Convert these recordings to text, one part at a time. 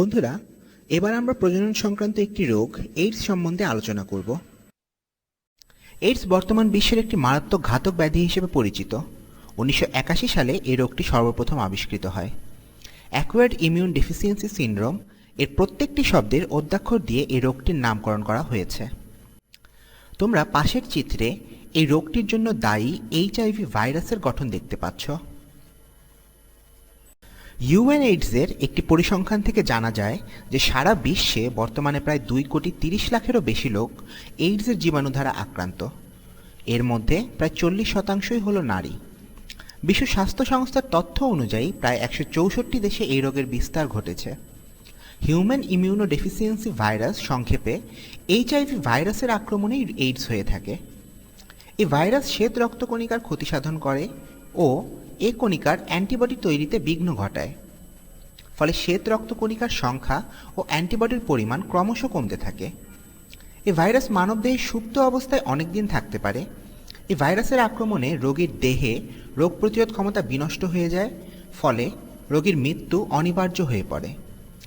বন্ধুরা, এবার আমরা প্রজনন সংক্রান্ত একটি রোগ এইডস সম্বন্ধে আলোচনা করব। এইডস বর্তমান বিশ্বের একটি মারাত্মক ঘাতক ব্যাধি হিসেবে পরিচিত। উনিশশো একাশি সালে এই রোগটি সর্বপ্রথম আবিষ্কৃত হয়। অ্যাকোয়ার্ড ইমিউন ডেফিসিয়েন্সি সিনড্রোম এর প্রত্যেকটি শব্দের অধ্যাক্ষর দিয়ে এই রোগটির নামকরণ করা হয়েছে। তোমরা পাশের চিত্রে এই রোগটির জন্য দায়ী এইচআইভি ভাইরাসের গঠন দেখতে পাচ্ছ। ইউএনএইডসের একটি পরিসংখ্যান থেকে জানা যায় যে সারা বিশ্বে বর্তমানে প্রায় দুই কোটি তিরিশ লাখেরও বেশি লোক এইডসের জীবাণু দ্বারা আক্রান্ত। এর মধ্যে প্রায় চল্লিশ শতাংশই হল নারী। বিশ্ব স্বাস্থ্য সংস্থার তথ্য অনুযায়ী প্রায় একশো চৌষট্টি দেশে এই রোগের বিস্তার ঘটেছে। হিউম্যান ইমিউনো ডেফিসিয়েন্সি ভাইরাস সংক্ষেপে এইচআইভি ভাইরাসের আক্রমণেই এইডস হয়ে থাকে। এই ভাইরাস শ্বেত রক্তকণিকার ক্ষতি সাধন করে ও এ কণিকার অ্যান্টিবডি তৈরিতে বিঘ্ন ঘটায়। ফলে শ্বেত রক্তকণিকার সংখ্যা ও অ্যান্টিবডির পরিমাণ ক্রমশ কমতে থাকে। এই ভাইরাস মানবদেহে সুপ্ত অবস্থায় অনেক দিন থাকতে পারে। এই ভাইরাসের আক্রমণে রোগীর দেহে রোগ প্রতিরোধ ক্ষমতা বিনষ্ট হয়ে যায়, ফলে রোগীর মৃত্যু অনিবার্য হয়ে পড়ে।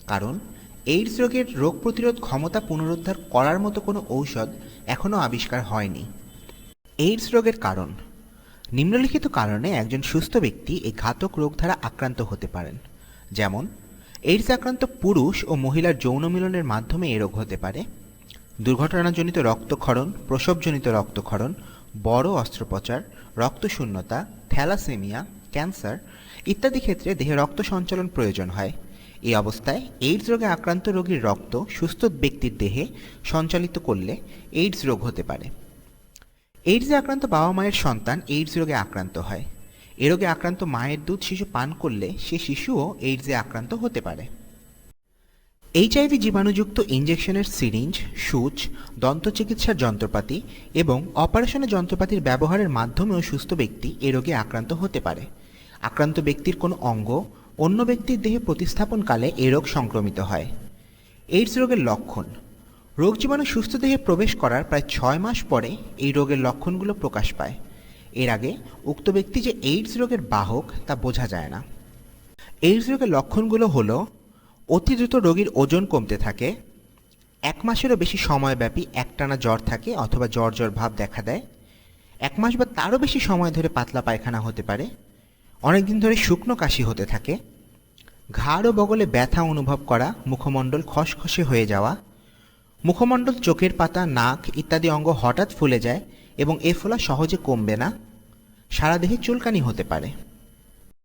কারণ, এইডস রোগের রোগ প্রতিরোধ ক্ষমতা পুনরুদ্ধার করার মতো কোনো ঔষধ এখনও আবিষ্কার হয়নি। এইডস রোগের কারণ নিম্নলিখিত কারণে একজন সুস্থ ব্যক্তি এই ঘাতক রোগ দ্বারা আক্রান্ত হতে পারেন। যেমন এইডস আক্রান্ত পুরুষ ও মহিলার যৌন মিলনের মাধ্যমে এই রোগ হতে পারে। দুর্ঘটনাজনিত রক্তক্ষরণ, প্রসবজনিত রক্তক্ষরণ, বড় অস্ত্রোপচার, রক্তশূন্যতা, থ্যালাসেমিয়া, ক্যান্সার ইত্যাদি ক্ষেত্রে দেহে রক্ত সঞ্চালন প্রয়োজন হয়। এই অবস্থায় এইডস রোগে আক্রান্ত রোগীর রক্ত সুস্থ ব্যক্তির দেহে সঞ্চালিত করলে এইডস রোগ হতে পারে। এইডসে আক্রান্ত বাবা মায়ের সন্তান এইডস রোগে আক্রান্ত হয়। এ রোগে আক্রান্ত মায়ের দুধ শিশু পান করলে সে শিশুও এইডসে আক্রান্ত হতে পারে। এইচআইভি জীবাণুযুক্ত ইঞ্জেকশনের সিরিঞ্জ, সুচ দন্ত চিকিৎসার যন্ত্রপাতি এবং অপারেশনের যন্ত্রপাতির ব্যবহারের মাধ্যমেও সুস্থ ব্যক্তি এ রোগে আক্রান্ত হতে পারে। আক্রান্ত ব্যক্তির কোনো অঙ্গ, অন্য ব্যক্তির দেহে প্রতিস্থাপনকালে এ রোগ সংক্রমিত হয়। এইডস রোগের লক্ষণ রোগ জীবাণু সুস্থ দেহে প্রবেশ করার প্রায় ছয় মাস পরে এই রোগের লক্ষণগুলো প্রকাশ পায়। এর আগে উক্ত ব্যক্তি যে এইডস রোগের বাহক তা বোঝা যায় না। এইডস রোগের লক্ষণগুলো হলো, অতি দ্রুত রোগীর ওজন কমতে থাকে, এক মাসেরও বেশি সময়ব্যাপী একটানা জ্বর থাকে অথবা জ্বর জ্বর ভাব দেখা দেয়, এক মাস বা তারও বেশি সময় ধরে পাতলা পায়খানা হতে পারে, অনেকদিন ধরে শুকনো কাশি হতে থাকে, ঘাড় ও বগলে ব্যথা অনুভব করা, মুখমণ্ডল খসখসে হয়ে যাওয়া মুখমণ্ডল, চোখের পাতা, নাক ইত্যাদি অঙ্গ হঠাৎ ফুলে যায় এবং এ ফোলা সহজে কমবে না। সারা দেহে চুলকানি হতে পারে।